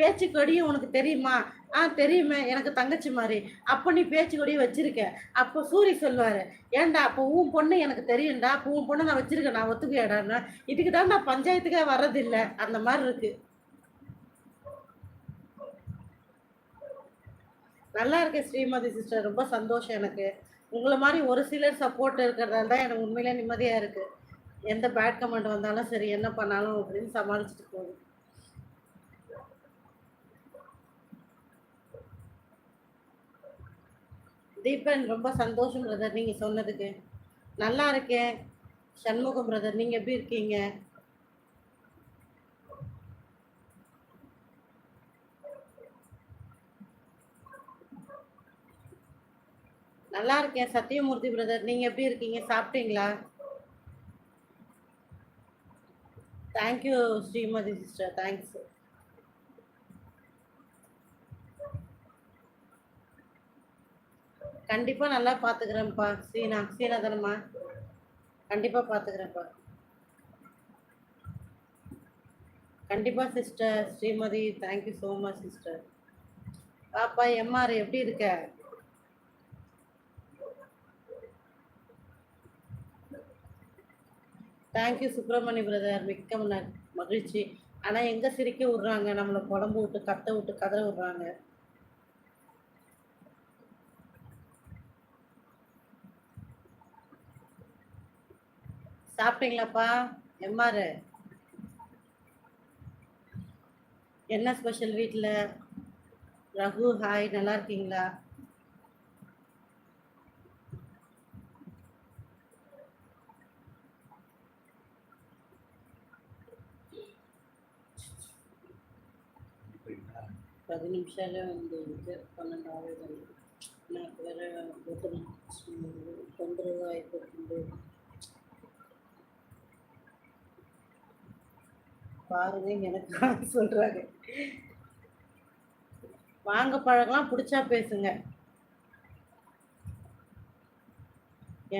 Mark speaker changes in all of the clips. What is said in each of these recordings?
Speaker 1: பேச்சு கொடியும் உனக்கு தெரியுமா? ஆ தெரியுமே. எனக்கு தங்கச்சி மாதிரி. அப்போ நீ பேச்சு கொடியை வச்சிருக்க. அப்போ சூரி சொல்லுவார். ஏன்டா அப்போ உன் பொண்ணு எனக்கு தெரியும்டா. அப்போ உன் பொண்ணு நான் வச்சிருக்கேன். நான் ஒத்துக்கையாடான்னு இதுக்கு தான் நான் பஞ்சாயத்துக்கே வர்றதில்லை. அந்த மாதிரி இருக்கு. நல்லா இருக்கேன் ஸ்ரீமதி சிஸ்டர். ரொம்ப சந்தோஷம் எனக்கு. உங்களை மாதிரி ஒரு சிலர் சப்போர்ட் இருக்கிறதால தான் எனக்கு உண்மையிலே நிம்மதியாக இருக்குது எந்த பேட் கமெண்ட் வந்தாலும் சரி என்ன பண்ணாலும் அப்படின்னு சமாளிச்சுட்டு போகுது. தீபன் ரொம்ப சந்தோஷம் பிரதர் நீங்கள் சொன்னதுக்கு. நல்லா இருக்கேன். சண்முகம் பிரதர் நீங்கள் எப்படி இருக்கீங்க? நல்லா இருக்கேன். சத்தியமூர்த்தி பிரதர் நீங்கள் எப்படி இருக்கீங்க? சாப்பிட்டீங்களா? தேங்க்யூ ஸ்ரீமதி சிஸ்டர் தேங்க்ஸ் கண்டிப்பா நல்லா பாத்துக்கிறேன்ப்பா. சீனா சீனா தானம்மா கண்டிப்பா பாத்துக்கிறேன்ப்பா. கண்டிப்பா sister Srimathi thank you so much sister பாப்பா எம்ஆர் எப்படி இருக்க? தேங்க்யூ சுப்பிரமணி பிரதர் மிக்க மகிழ்ச்சி. ஆனா எங்க சிரிக்க விடுறாங்க? நம்மளை குழம்பு விட்டு கத்த விட்டு கதற விடுறாங்க. சாப்பிட்டீங்களாப்பா எம்ஆர் என்ன ஸ்பெஷல் வீட்டில் ரகு ஹாய் நல்லா இருக்கீங்களா పది నిమిషాలే ఉంది ఇంకా పన్నెండు అవ్వదండి నాకు వేరే బుద్ధులు తొందరగా అయిపోతుంది பாருங்க எனக்கு சொல்றாங்க. வாங்க பழகலாம் பிடிச்சா பேசுங்க.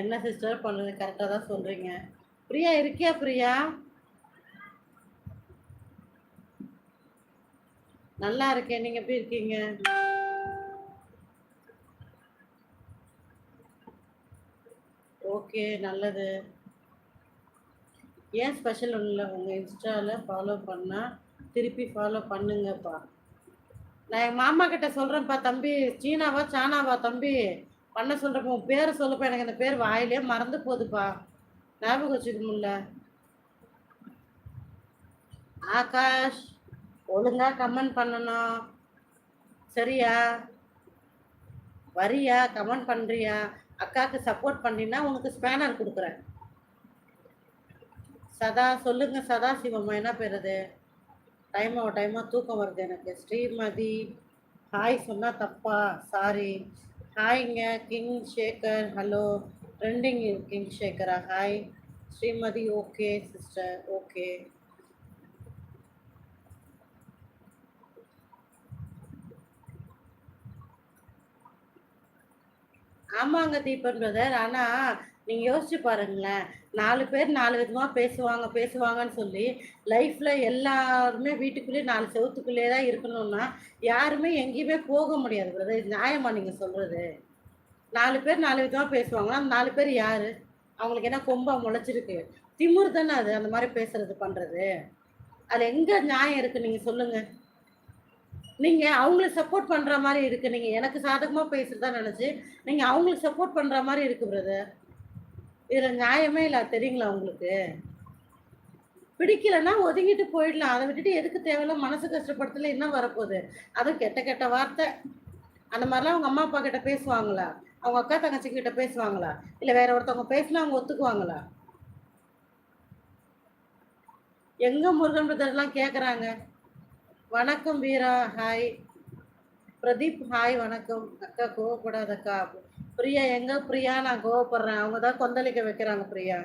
Speaker 1: என்ன சிஸ்டர் பண்ணுறது கரெக்டாக தான் சொல்றீங்க. பிரியா இருக்கியா பிரியா? நல்லா இருக்கேன் நீங்க எப்படி இருக்கீங்க? ஓகே நல்லது. ஏன் ஸ்பெஷல் ஒன்றும் இல்லை? உங்கள் இன்ஸ்டாவில் ஃபாலோ பண்ணால் திருப்பி ஃபாலோ பண்ணுங்கப்பா. நான் எங்கள் மாமா கிட்ட சொல்கிறேன்ப்பா தம்பி சீனாவா சானாவா தம்பி? பண்ண சொல்கிறப்ப உன் பேரை சொல்லப்பா எனக்கு அந்த பேர் வாயிலே மறந்து போகுதுப்பா ஞாபகம் வச்சுக்க முடியல. ஆகாஷ் ஒழுங்காக கமெண்ட் பண்ணணும். சரியா? வரியா? கமெண்ட் பண்ணுறியா அக்காவுக்கு சப்போர்ட் பண்ணினா உனக்கு ஸ்பேனர் கொடுக்குறேன். சதா சொல்லுங்க சதாசிவம்மா என்ன பேர் டைமாக டைமாக தூக்கம் வருது எனக்கு. ஸ்ரீமதி ஹாய் சொன்னால் தப்பா? Sorry ஹாய்ங்க king Shekar hello trending king ஷேகரா hi Srimathi okay sister okay ஆமாங்க தீபன் பிரதர் ஆனால் நீங்க யோசிச்சு பாருங்களேன். நாலு பேர் நாலு விதமா பேசுவாங்க பேசுவாங்கன்னு சொல்லி லைஃப்ல எல்லாருமே வீட்டுக்குள்ளேயே நாலு செவத்துக்குள்ளேயே தான் இருக்கணும்னா யாருமே எங்கேயுமே போக முடியாது பிரதர் இது நியாயமா நீங்க சொல்றது? நாலு பேர் நாலு விதமா பேசுவாங்கன்னா அந்த நாலு பேர் யாரு? அவங்களுக்கு என்ன கொம்பா முளைச்சிருக்கு? திமுர் தானே அது அந்த மாதிரி பேசுறது பண்றது. அது எங்க நியாயம் இருக்கு நீங்க சொல்லுங்க. நீங்க அவங்களுக்கு சப்போர்ட் பண்ற மாதிரி இருக்கு. நீங்க எனக்கு சாதகமா பேசுறதா நினைச்சு நீங்க அவங்களுக்கு சப்போர்ட் பண்ற மாதிரி இருக்கு பிரதர் இதில் நியாயமே இல்லை. தெரியுங்களா உங்களுக்கு? பிடிக்கலன்னா ஒதுங்கிட்டு போயிடலாம். அதை விட்டுட்டு எதுக்கு தேவையில்ல? மனசு கஷ்டப்படுத்தல என்ன வரப்போகுது? அதுவும் கெட்ட கெட்ட வார்த்தை. அந்த மாதிரிலாம் அவங்க அம்மா அப்பா கிட்ட பேசுவாங்களா? அவங்க அக்கா தங்கச்சி கிட்ட பேசுவாங்களா? இல்லை வேற ஒருத்தவங்க பேசினா அவங்க ஒத்துக்குவாங்களா? எங்க முருகன் பிரதர்லாம் கேட்குறாங்க வணக்கம் வீரா ஹாய். பிரதீப் ஹாய் வணக்கம். அக்கா கோவப்படாதக்கா. பிரியா எங்க பிரியா? நான் கோவப்படுறேன். அவங்க தான் கொந்தளிக்க வைக்கிறாங்க பிரியா.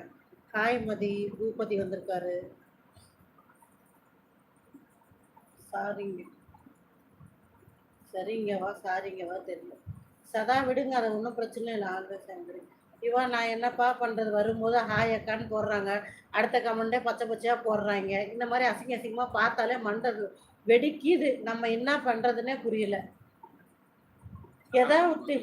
Speaker 1: காய்மதி பூபதி வந்திருக்காரு. சாரிங்க சரிங்கவா சாரிங்கவா தெரியல. சதா விடுங்க அது ஒன்றும் பிரச்சனை இல்லை. ஆல்வேஸ் ஆங்கிரி இவா நான் என்னப்பா பண்ணுறது வரும்போது ஹாய் அக்கான்னு போடுறாங்க. அடுத்த கமெண்டே பச்சை பச்சையாக போடுறாங்க. இந்த மாதிரி அசிங்க அசிங்கமாக பார்த்தாலே மண்டை வெடிக்குது. நம்ம என்ன பண்ணுறதுனே புரியல. எதா விட்டு